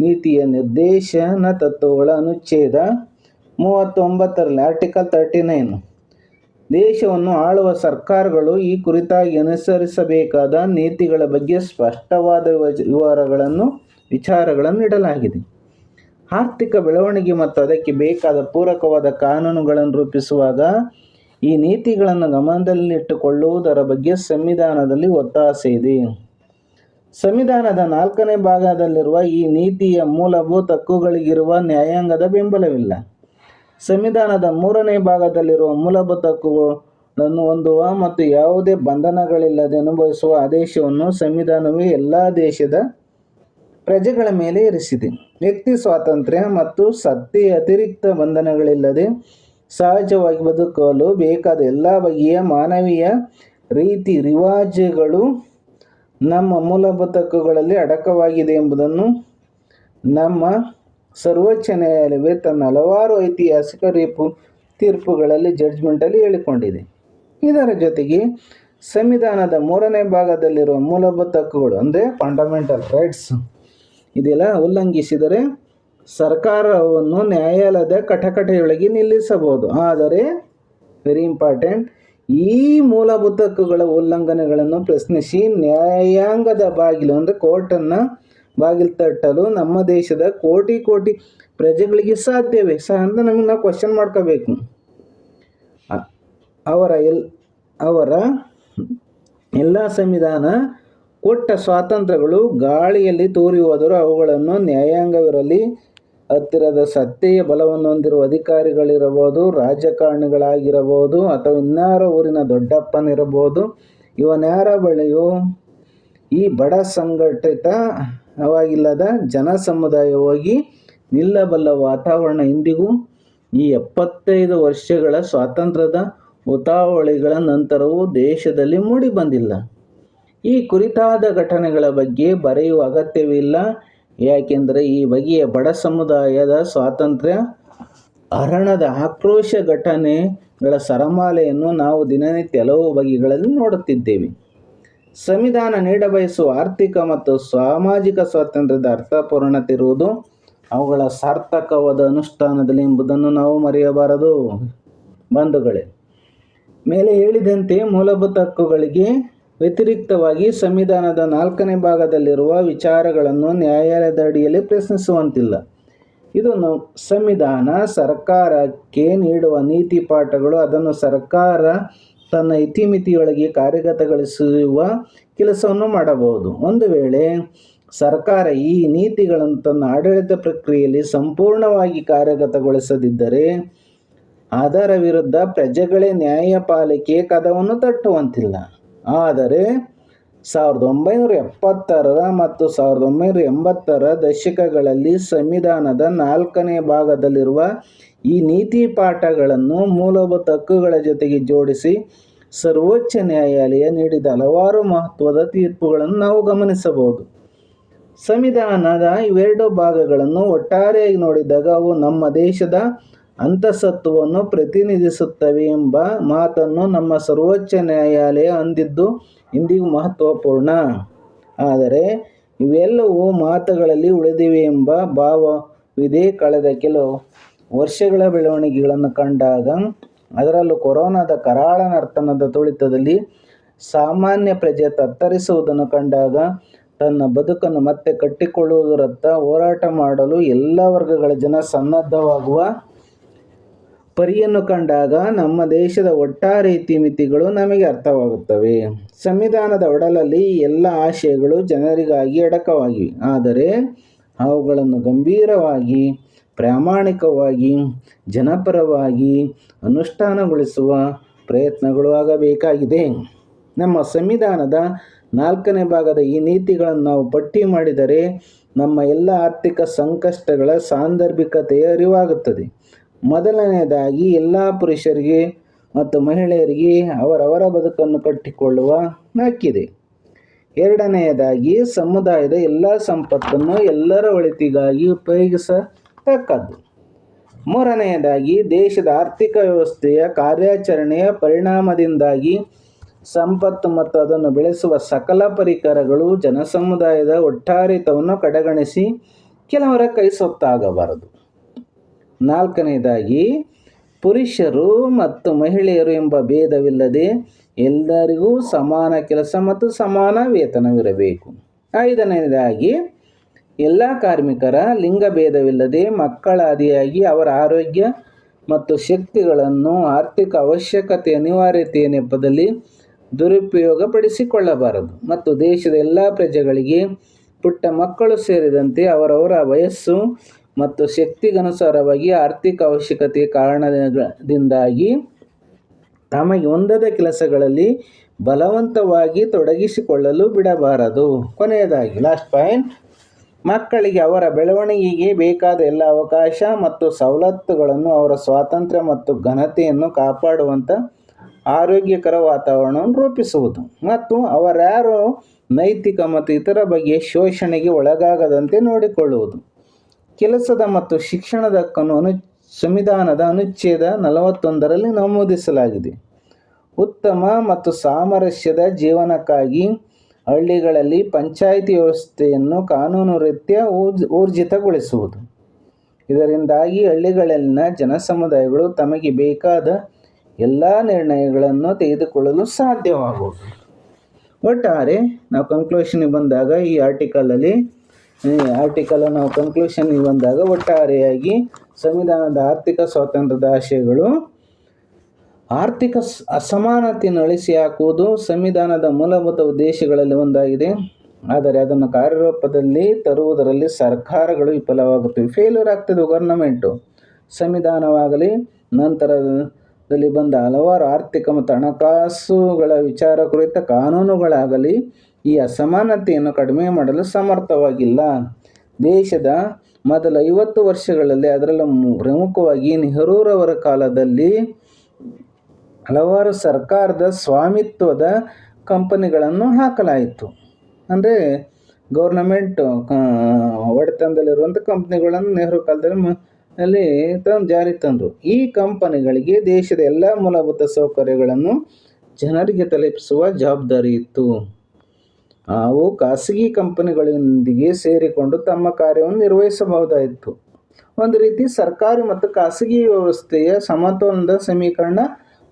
ನೀತಿಯ ನಿರ್ದೇಶನ ತತ್ವಗಳ ಅನುಚ್ಛೇದ ಮೂವತ್ತೊಂಬತ್ತರಲ್ಲಿ ಆರ್ಟಿಕಲ್ ತರ್ಟಿ ನೈನ್ ದೇಶವನ್ನು ಆಳುವ ಸರ್ಕಾರಗಳು ಈ ಕುರಿತಾಗಿ ಅನುಸರಿಸಬೇಕಾದ ನೀತಿಗಳ ಬಗ್ಗೆ ಸ್ಪಷ್ಟವಾದ ವಿವರಗಳನ್ನು, ವಿಚಾರಗಳನ್ನು ಇಡಲಾಗಿದೆ ಆರ್ಥಿಕ ಬೆಳವಣಿಗೆ ಮತ್ತು ಅದಕ್ಕೆ ಬೇಕಾದ ಪೂರಕವಾದ ಕಾನೂನುಗಳನ್ನು ರೂಪಿಸುವಾಗ ಈ ನೀತಿಗಳನ್ನು ಗಮನದಲ್ಲಿಟ್ಟುಕೊಳ್ಳುವುದರ ಬಗ್ಗೆ ಸಂವಿಧಾನದಲ್ಲಿ ಒತ್ತಾಸೆ ಇದೆ. ಸಂವಿಧಾನದ ನಾಲ್ಕನೇ ಭಾಗದಲ್ಲಿರುವ ಈ ನೀತಿಯ ಮೂಲಭೂತ ಹಕ್ಕುಗಳಿಗಿರುವ ನ್ಯಾಯಾಂಗದ ಬೆಂಬಲವಿಲ್ಲ. ಸಂವಿಧಾನದ ಮೂರನೇ ಭಾಗದಲ್ಲಿರುವ ಮೂಲಭೂತ ಹಕ್ಕುಗಳನ್ನು ಹೊಂದುವ ಮತ್ತು ಯಾವುದೇ ಬಂಧನಗಳಿಲ್ಲದೆ ಅನುಭವಿಸುವ ಆದೇಶವನ್ನು ಸಂವಿಧಾನವೇ ಎಲ್ಲ ದೇಶದ ಪ್ರಜೆಗಳ ಮೇಲೆ ಇರಿಸಿದೆ. ವ್ಯಕ್ತಿ ಸ್ವಾತಂತ್ರ್ಯ ಮತ್ತು ಸತ್ತೆಯ ಅತಿರಿಕ್ತ ಬಂಧನಗಳಿಲ್ಲದೆ ಸಹಜವಾಗಿ ಬದುಕಲು ಬೇಕಾದ ಎಲ್ಲ ಬಗೆಯ ಮಾನವೀಯ ರೀತಿ ರಿವಾಜುಗಳು ನಮ್ಮ ಮೂಲಭೂತ ಹಕ್ಕುಗಳಲ್ಲಿ ಅಡಕವಾಗಿದೆ ಎಂಬುದನ್ನು ನಮ್ಮ ಸರ್ವೋಚ್ಚ ನ್ಯಾಯಾಲಯವೇ ತನ್ನ ಹಲವಾರು ಐತಿಹಾಸಿಕ ರೇಪು ತೀರ್ಪುಗಳಲ್ಲಿ ಜಡ್ಜ್ಮೆಂಟಲ್ಲಿ ಹೇಳಿಕೊಂಡಿದೆ. ಇದರ ಜೊತೆಗೆ ಸಂವಿಧಾನದ ಮೂರನೇ ಭಾಗದಲ್ಲಿರುವ ಮೂಲಭೂತ ಹಕ್ಕುಗಳು ಅಂದರೆ ಫಂಡಮೆಂಟಲ್ ರೈಟ್ಸ್ ಇದೆಲ್ಲ ಉಲ್ಲಂಘಿಸಿದರೆ ಸರ್ಕಾರವನ್ನು ನ್ಯಾಯಾಲಯದ ಕಟಕಟೆಯೊಳಗೆ ನಿಲ್ಲಿಸಬಹುದು. ಆದರೆ ವೆರಿ ಇಂಪಾರ್ಟೆಂಟ್ ಈ ಮೂಲಭೂತ ಹಕ್ಕುಗಳ ಉಲ್ಲಂಘನೆಗಳನ್ನು ಪ್ರಶ್ನಿಸಿ ನ್ಯಾಯಾಂಗದ ಬಾಗಿಲು ಅಂದರೆ ಕೋರ್ಟನ್ನು ಬಾಗಿಲು ತಟ್ಟಲು ನಮ್ಮ ದೇಶದ ಕೋಟಿ ಕೋಟಿ ಪ್ರಜೆಗಳಿಗೆ ಸಾಧ್ಯವೇ? ಸಹ ಅಂತ ನಮಗೆ ನಾವು ಕ್ವಶನ್ ಮಾಡ್ಕೋಬೇಕು. ಅವರ ಎಲ್, ಅವರ ಎಲ್ಲ ಸಂವಿಧಾನ ಕೊಟ್ಟ ಸ್ವಾತಂತ್ರ್ಯಗಳು ಗಾಳಿಯಲ್ಲಿ ತೋರಿ ಹೋದರೂ ಅವುಗಳನ್ನು ನ್ಯಾಯಾಂಗವಿರಲಿ ಹತ್ತಿರದ ಸತ್ತೆಯ ಬಲವನ್ನು ಹೊಂದಿರುವ ಅಧಿಕಾರಿಗಳಿರಬಹುದು, ರಾಜಕಾರಣಿಗಳಾಗಿರಬಹುದು ಅಥವಾ ಇನ್ನಾರ ಊರಿನ ದೊಡ್ಡಪ್ಪನಿರಬಹುದು. ಇವನ್ಯಾರ ಬಳಿಯೂ ಈ ಬಡ ಸಂಘಟಿತವಾಗಿಲ್ಲದ ಜನ ಸಮುದಾಯ ಹೋಗಿ ನಿಲ್ಲಬಲ್ಲ ವಾತಾವರಣ ಇಂದಿಗೂ ಈ ಎಪ್ಪತ್ತೈದು ವರ್ಷಗಳ ಸ್ವಾತಂತ್ರ್ಯದ ಉತಾವಳಿಗಳ ನಂತರವೂ ದೇಶದಲ್ಲಿ ಮೂಡಿಬಂದಿಲ್ಲ. ಈ ಕುರಿತಾದ ಘಟನೆಗಳ ಬಗ್ಗೆ ಬರೆಯುವ ಅಗತ್ಯವಿಲ್ಲ. ಯಾಕೆಂದರೆ ಈ ಬಗೆಯ ಬಡ ಸಮುದಾಯದ ಸ್ವಾತಂತ್ರ್ಯ, ಹರಣದ ಆಕ್ರೋಶ ಘಟನೆಗಳ ಸರಮಾಲೆಯನ್ನು ನಾವು ದಿನನಿತ್ಯ ಹಲವು ಬಗೆಗಳಲ್ಲಿ ನೋಡುತ್ತಿದ್ದೇವೆ. ಸಂವಿಧಾನ ನೀಡಬಯಸುವ ಆರ್ಥಿಕ ಮತ್ತು ಸಾಮಾಜಿಕ ಸ್ವಾತಂತ್ರ್ಯದ ಅರ್ಥಪೂರ್ಣತೆ ಇರುವುದು ಅವುಗಳ ಸಾರ್ಥಕವಾದ ಅನುಷ್ಠಾನದಲ್ಲಿ ಎಂಬುದನ್ನು ನಾವು ಮರೆಯಬಾರದು. ಬಂಧುಗಳೇ, ಮೇಲೆ ಹೇಳಿದಂತೆ ಮೂಲಭೂತ ಹಕ್ಕುಗಳಿಗೆ ವ್ಯತಿರಿಕ್ತವಾಗಿ ಸಂವಿಧಾನದ ನಾಲ್ಕನೇ ಭಾಗದಲ್ಲಿರುವ ವಿಚಾರಗಳನ್ನು ನ್ಯಾಯಾಲಯದ ಅಡಿಯಲ್ಲಿ ಪ್ರಶ್ನಿಸುವಂತಿಲ್ಲ ಇದನ್ನು ಸಂವಿಧಾನ ಸರ್ಕಾರಕ್ಕೆ ನೀಡುವ ನೀತಿ ಪಾಠಗಳು, ಅದನ್ನು ಸರ್ಕಾರ ತನ್ನ ಇತಿಮಿತಿಯೊಳಗೆ ಕಾರ್ಯಗತಗೊಳಿಸುವ ಕೆಲಸವನ್ನು ಮಾಡಬಹುದು. ಒಂದು ವೇಳೆ ಸರ್ಕಾರ ಈ ನೀತಿಗಳನ್ನು ತನ್ನ ಆಡಳಿತ ಪ್ರಕ್ರಿಯೆಯಲ್ಲಿ ಸಂಪೂರ್ಣವಾಗಿ ಕಾರ್ಯಗತಗೊಳಿಸದಿದ್ದರೆ ಅದರ ವಿರುದ್ಧ ಪ್ರಜೆಗಳೇ ನ್ಯಾಯಪಾಲಿಕೆ ಕದವನ್ನು ತಟ್ಟುವಂತಿಲ್ಲ. ಆದರೆ ಸಾವಿರದ ಒಂಬೈನೂರ ಎಪ್ಪತ್ತರ ಮತ್ತು ಸಾವಿರದ ಒಂಬೈನೂರ ಎಂಬತ್ತರ ದಶಕಗಳಲ್ಲಿ ಸಂವಿಧಾನದ ನಾಲ್ಕನೇ ಭಾಗದಲ್ಲಿರುವ ಈ ನೀತಿ ಪಾಠಗಳನ್ನು ಮೂಲಭೂತ ಹಕ್ಕುಗಳ ಜೊತೆಗೆ ಜೋಡಿಸಿ ಸರ್ವೋಚ್ಚ ನ್ಯಾಯಾಲಯ ನೀಡಿದ ಹಲವಾರು ಮಹತ್ವದ ತೀರ್ಪುಗಳನ್ನು ನಾವು ಗಮನಿಸಬಹುದು. ಸಂವಿಧಾನದ ಇವೆರಡು ಭಾಗಗಳನ್ನು ಒಟ್ಟಾರೆಯಾಗಿ ನೋಡಿದಾಗ ಅವು ನಮ್ಮ ದೇಶದ ಅಂತಸತ್ವವನ್ನು ಪ್ರತಿನಿಧಿಸುತ್ತವೆ ಎಂಬ ಮಾತನ್ನು ನಮ್ಮ ಸರ್ವೋಚ್ಚ ನ್ಯಾಯಾಲಯ ಅಂದಿದ್ದು ಇಂದಿಗೂ ಮಹತ್ವಪೂರ್ಣ. ಆದರೆ ಇವೆಲ್ಲವೂ ಮಾತುಗಳಲ್ಲಿ ಉಳಿದಿವೆ ಎಂಬ ಭಾವವಿದೆ. ಕಳೆದ ಕೆಲವು ವರ್ಷಗಳ ಬೆಳವಣಿಗೆಗಳನ್ನು ಕಂಡಾಗ ಅದರಲ್ಲೂ ಕೊರೋನಾದ ಕರಾಳ ನರ್ತನದ ತುಳಿತದಲ್ಲಿ ಸಾಮಾನ್ಯ ಪ್ರಜೆ ತತ್ತರಿಸುವುದನ್ನು ಕಂಡಾಗ ತನ್ನ ಬದುಕನ್ನು ಮತ್ತೆ ಕಟ್ಟಿಕೊಳ್ಳುವುದರತ್ತ ಹೋರಾಟ ಮಾಡಲು ಎಲ್ಲ ವರ್ಗಗಳ ಜನ ಸನ್ನದ್ಧವಾಗುವ ಪರಿಯನ್ನು ಕಂಡಾಗ ನಮ್ಮ ದೇಶದ ಒಟ್ಟಾರೆ ಇತಿಮಿತಿಗಳು ನಮಗೆ ಅರ್ಥವಾಗುತ್ತವೆ. ಸಂವಿಧಾನದ ಒಡಲಲ್ಲಿ ಎಲ್ಲ ಆಶಯಗಳು ಜನರಿಗಾಗಿ ಅಡಕವಾಗಿವೆ. ಆದರೆ ಅವುಗಳನ್ನು ಗಂಭೀರವಾಗಿ, ಪ್ರಾಮಾಣಿಕವಾಗಿ, ಜನಪರವಾಗಿ ಅನುಷ್ಠಾನಗೊಳಿಸುವ ಪ್ರಯತ್ನಗಳು ಆಗಬೇಕಾಗಿದೆ. ನಮ್ಮ ಸಂವಿಧಾನದ ನಾಲ್ಕನೇ ಭಾಗದ ಈ ನೀತಿಗಳನ್ನು ನಾವು ಪಟ್ಟಿ ಮಾಡಿದರೆ ನಮ್ಮ ಎಲ್ಲ ಆರ್ಥಿಕ ಸಂಕಷ್ಟಗಳ ಸಾಂದರ್ಭಿಕತೆಯ ಅರಿವಾಗುತ್ತದೆ. ಮೊದಲನೆಯದಾಗಿ ಎಲ್ಲ ಪುರುಷರಿಗೆ ಮತ್ತು ಮಹಿಳೆಯರಿಗೆ ಅವರವರ ಬದುಕನ್ನು ಕಟ್ಟಿಕೊಳ್ಳುವ ಹಕ್ಕಿದೆ. ಎರಡನೆಯದಾಗಿ ಸಮುದಾಯದ ಎಲ್ಲ ಸಂಪತ್ತನ್ನು ಎಲ್ಲರ ಒಳಿತಿಗಾಗಿ ಉಪಯೋಗಿಸತಕ್ಕದ್ದು. ಮೂರನೆಯದಾಗಿ ದೇಶದ ಆರ್ಥಿಕ ವ್ಯವಸ್ಥೆಯ ಕಾರ್ಯಾಚರಣೆಯ ಪರಿಣಾಮದಿಂದಾಗಿ ಸಂಪತ್ತು ಮತ್ತು ಅದನ್ನು ಬೆಳೆಸುವ ಸಕಲ ಪರಿಕರಗಳು ಜನಸಮುದಾಯದ ಒಟ್ಟಾರಿತವನ್ನು ಕಡೆಗಣಿಸಿ ಕೆಲವರ ಕೈ ಸೊತ್ತಾಗಬಾರದು. ನಾಲ್ಕನೆಯದಾಗಿ ಪುರುಷರು ಮತ್ತು ಮಹಿಳೆಯರು ಎಂಬ ಭೇದವಿಲ್ಲದೆ ಎಲ್ಲರಿಗೂ ಸಮಾನ ಕೆಲಸ ಮತ್ತು ಸಮಾನ ವೇತನವಿರಬೇಕು. ಐದನೆಯದಾಗಿ ಎಲ್ಲ ಕಾರ್ಮಿಕರ ಲಿಂಗಭೇದವಿಲ್ಲದೆ ಮಕ್ಕಳಾದಿಯಾಗಿ ಅವರ ಆರೋಗ್ಯ ಮತ್ತು ಶಕ್ತಿಗಳನ್ನು ಆರ್ಥಿಕ ಅವಶ್ಯಕತೆ ಅನಿವಾರ್ಯತೆಯ ನೆಪದಲ್ಲಿ ದುರುಪಯೋಗಪಡಿಸಿಕೊಳ್ಳಬಾರದು. ಮತ್ತು ದೇಶದ ಎಲ್ಲ ಪ್ರಜೆಗಳಿಗೆ ಪುಟ್ಟ ಮಕ್ಕಳು ಸೇರಿದಂತೆ ಅವರವರ ವಯಸ್ಸು ಮತ್ತು ಶಕ್ತಿಗನುಸಾರವಾಗಿ ಆರ್ಥಿಕ ಅವಶ್ಯಕತೆ ಕಾರಣದಿಂದಾಗಿ ತಮಗೆ ಹೊಂದದ ಕೆಲಸಗಳಲ್ಲಿ ಬಲವಂತವಾಗಿ ತೊಡಗಿಸಿಕೊಳ್ಳಲು ಬಿಡಬಾರದು. ಕೊನೆಯದಾಗಿ ಲಾಸ್ಟ್ ಪಾಯಿಂಟ್ ಮಕ್ಕಳಿಗೆ ಅವರ ಬೆಳವಣಿಗೆಗೆ ಬೇಕಾದ ಎಲ್ಲ ಅವಕಾಶ ಮತ್ತು ಸವಲತ್ತುಗಳನ್ನು ಅವರ ಸ್ವಾತಂತ್ರ್ಯ ಮತ್ತು ಘನತೆಯನ್ನು ಕಾಪಾಡುವಂಥ ಆರೋಗ್ಯಕರ ವಾತಾವರಣವನ್ನು ರೂಪಿಸುವುದು. ಮತ್ತು ಅವರ್ಯಾರು ನೈತಿಕ ಮತ್ತು ಇತರ ಬಗೆಯ ಶೋಷಣೆಗೆ ಒಳಗಾಗದಂತೆ ನೋಡಿಕೊಳ್ಳುವುದು. ಕೆಲಸದ ಮತ್ತು ಶಿಕ್ಷಣದ ಹಕ್ಕನ್ನು ಅನು ಸಂವಿಧಾನದ ಅನುಚ್ಛೇದ ನಲವತ್ತೊಂದರಲ್ಲಿ ನಮೂದಿಸಲಾಗಿದೆ. ಉತ್ತಮ ಮತ್ತು ಸಾಮರಸ್ಯದ ಜೀವನಕ್ಕಾಗಿ ಹಳ್ಳಿಗಳಲ್ಲಿ ಪಂಚಾಯಿತಿ ವ್ಯವಸ್ಥೆಯನ್ನು ಕಾನೂನು ರೀತಿಯ ಊರ್ಜ್ ಊರ್ಜಿತಗೊಳಿಸುವುದು. ಇದರಿಂದಾಗಿ ಹಳ್ಳಿಗಳಲ್ಲಿನ ಜನಸಮುದಾಯಗಳು ತಮಗೆ ಬೇಕಾದ ಎಲ್ಲ ನಿರ್ಣಯಗಳನ್ನು ತೆಗೆದುಕೊಳ್ಳಲು ಸಾಧ್ಯವಾಗುವುದು. ಒಟ್ಟಾರೆ, ನಾವು ಕನ್ಕ್ಲೂಷನ್ಗೆ ಬಂದಾಗ ಈ ಆರ್ಟಿಕಲಲ್ಲಿ ಆರ್ಟಿಕಲ್ ನಾವು ಕನ್ಕ್ಲೂಷನ್ಗೆ ಬಂದಾಗ ಒಟ್ಟಾರೆಯಾಗಿ ಸಂವಿಧಾನದ ಆರ್ಥಿಕ ಸ್ವಾತಂತ್ರ್ಯದ ಆಶಯಗಳು, ಆರ್ಥಿಕ ಅಸಮಾನತೆಯನ್ನು ಅಳಿಸಿ ಹಾಕುವುದು ಸಂವಿಧಾನದ ಮೂಲಭೂತ ಉದ್ದೇಶಗಳಲ್ಲಿ ಒಂದಾಗಿದೆ. ಆದರೆ ಅದನ್ನು ಕಾರ್ಯರೂಪದಲ್ಲಿ ತರುವುದರಲ್ಲಿ ಸರ್ಕಾರಗಳು ವಿಫಲವಾಗುತ್ತವೆ. ಫೇಲ್ಯೂರ್ ಆಗ್ತದೆ ಗವರ್ನಮೆಂಟು ಸಂವಿಧಾನವಾಗಲಿ, ನಂತರದಲ್ಲಿ ಬಂದ ಹಲವಾರು ಆರ್ಥಿಕ ಮತ್ತು ಹಣಕಾಸುಗಳ ವಿಚಾರ ಕುರಿತ ಕಾನೂನುಗಳಾಗಲಿ ಈ ಅಸಮಾನತೆಯನ್ನು ಕಡಿಮೆ ಮಾಡಲು ಸಮರ್ಥವಾಗಿಲ್ಲ. ದೇಶದ ಮೊದಲ ಐವತ್ತು ವರ್ಷಗಳಲ್ಲಿ ಅದರಲ್ಲೂ ಪ್ರಮುಖವಾಗಿ ನೆಹರೂರವರ ಕಾಲದಲ್ಲಿ ಹಲವಾರು ಸರ್ಕಾರದ ಸ್ವಾಮಿತ್ವದ ಕಂಪನಿಗಳನ್ನು ಹಾಕಲಾಯಿತು. ಅಂದರೆ ಗೌರ್ನಮೆಂಟ್ ಒಡೆತನದಲ್ಲಿರುವಂಥ ಕಂಪ್ನಿಗಳನ್ನು ನೆಹರು ಕಾಲದಲ್ಲಿ ಅಲ್ಲಿ ತಂದು, ಜಾರಿ ತಂದರು. ಈ ಕಂಪನಿಗಳಿಗೆ ದೇಶದ ಎಲ್ಲ ಮೂಲಭೂತ ಸೌಕರ್ಯಗಳನ್ನು ಜನರಿಗೆ ತಲುಪಿಸುವ ಜವಾಬ್ದಾರಿ ಇತ್ತು. ಅವು ಖಾಸಗಿ ಕಂಪನಿಗಳೊಂದಿಗೆ ಸೇರಿಕೊಂಡು ತಮ್ಮ ಕಾರ್ಯವನ್ನು ನಿರ್ವಹಿಸಬಹುದಾಯಿತು. ಒಂದು ರೀತಿ ಸರ್ಕಾರಿ ಮತ್ತು ಖಾಸಗಿ ವ್ಯವಸ್ಥೆಯ ಸಮತೋಲನದ ಸಮೀಕರಣ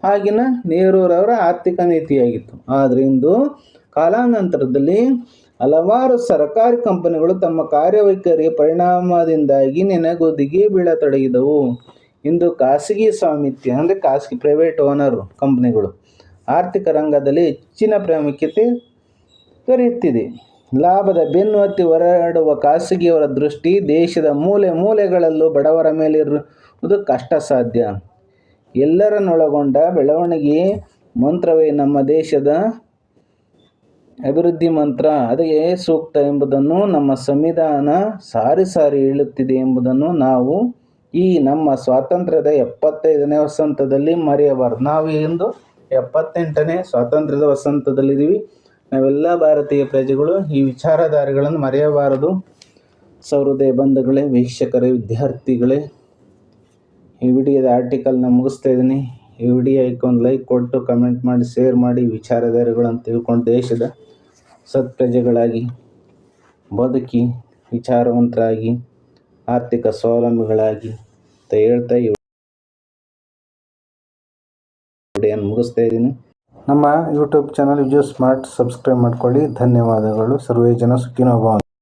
ಆಗಿನ ನೆಹರೂರವರ ಆರ್ಥಿಕ ನೀತಿಯಾಗಿತ್ತು. ಆದರೆ ಇಂದು ಕಾಲಾನಂತರದಲ್ಲಿ ಹಲವಾರು ಸರ್ಕಾರಿ ಕಂಪನಿಗಳು ತಮ್ಮ ಕಾರ್ಯವೈಖರಿಯ ಪರಿಣಾಮದಿಂದಾಗಿ ನೆನೆಗುದಿಗೆ ಬೀಳತೊಡಗಿದವು. ಇಂದು ಖಾಸಗಿ ಸ್ವಾಮಿತ್ಯ ಅಂದರೆ ಖಾಸಗಿ ಪ್ರೈವೇಟ್ ಓನರ್ ಕಂಪನಿಗಳು ಆರ್ಥಿಕ ರಂಗದಲ್ಲಿ ಹೆಚ್ಚಿನ ಪ್ರಾಮುಖ್ಯತೆ ದೊರೆಯುತ್ತಿದೆ. ಲಾಭದ ಬೆನ್ನು ಹತ್ತಿ ಹೊರಡುವ ಖಾಸಗಿಯವರ ದೃಷ್ಟಿ ದೇಶದ ಮೂಲೆ ಮೂಲೆಗಳಲ್ಲೂ ಬಡವರ ಮೇಲಿರುವುದು ಕಷ್ಟ ಸಾಧ್ಯ ಎಲ್ಲರನ್ನೊಳಗೊಂಡ ಬೆಳವಣಿಗೆ ಮಂತ್ರವೇ ನಮ್ಮ ದೇಶದ ಅಭಿವೃದ್ಧಿ ಮಂತ್ರ. ಅದೇ ಸೂಕ್ತ ಎಂಬುದನ್ನು ನಮ್ಮ ಸಂವಿಧಾನ ಸಾರಿ ಸಾರಿ ಹೇಳುತ್ತಿದೆ ಎಂಬುದನ್ನು ನಾವು ಈ ನಮ್ಮ ಸ್ವಾತಂತ್ರ್ಯದ ಎಪ್ಪತ್ತೈದನೇ ವಸಂತದಲ್ಲಿ ಮರೆಯಬಾರದು. ನಾವು ಇಂದು ಎಪ್ಪತ್ತೆಂಟನೇ ಸ್ವಾತಂತ್ರ್ಯದ ವಸಂತದಲ್ಲಿದ್ದೀವಿ. ನಾವೆಲ್ಲ ಭಾರತೀಯ ಪ್ರಜೆಗಳು ಈ ವಿಚಾರಧಾರೆಗಳನ್ನು ಮರೆಯಬಾರದು. ಸೌಹೃದಯ ಬಂಧುಗಳೇ, ವೀಕ್ಷಕರೇ, ವಿದ್ಯಾರ್ಥಿಗಳೇ, ಈ ವಿಡಿಯೋದ ಆರ್ಟಿಕಲ್ನ ಮುಗಿಸ್ತಾ ಇದ್ದೀನಿ. ಈ ವಿಡಿಯೋಕ್ಕೆ ಒಂದು ಲೈಕ್ ಕೊಟ್ಟು ಕಮೆಂಟ್ ಮಾಡಿ ಶೇರ್ ಮಾಡಿ ವಿಚಾರಧಾರೆಗಳನ್ನು ತಿಳ್ಕೊಂಡು ದೇಶದ ಸತ್ಪ್ರಜೆಗಳಾಗಿ ಬದುಕಿ, ವಿಚಾರವಂತರಾಗಿ, ಆರ್ಥಿಕ ಸ್ವಾವಲಂಬಿಗಳಾಗಿ ಅಂತ ಹೇಳ್ತಾ ವಿಡಿಯೋನ ಮುಗಿಸ್ತಾ ಇದ್ದೀನಿ. ನಮ್ಮ YouTube channel Vijay smart subscribe ಮಾಡ್ಕೊಳ್ಳಿ. ಧನ್ಯವಾದಗಳು. ಸರ್ವೇ ಜನ ಸುಖಿನೋ ಭವಂತು.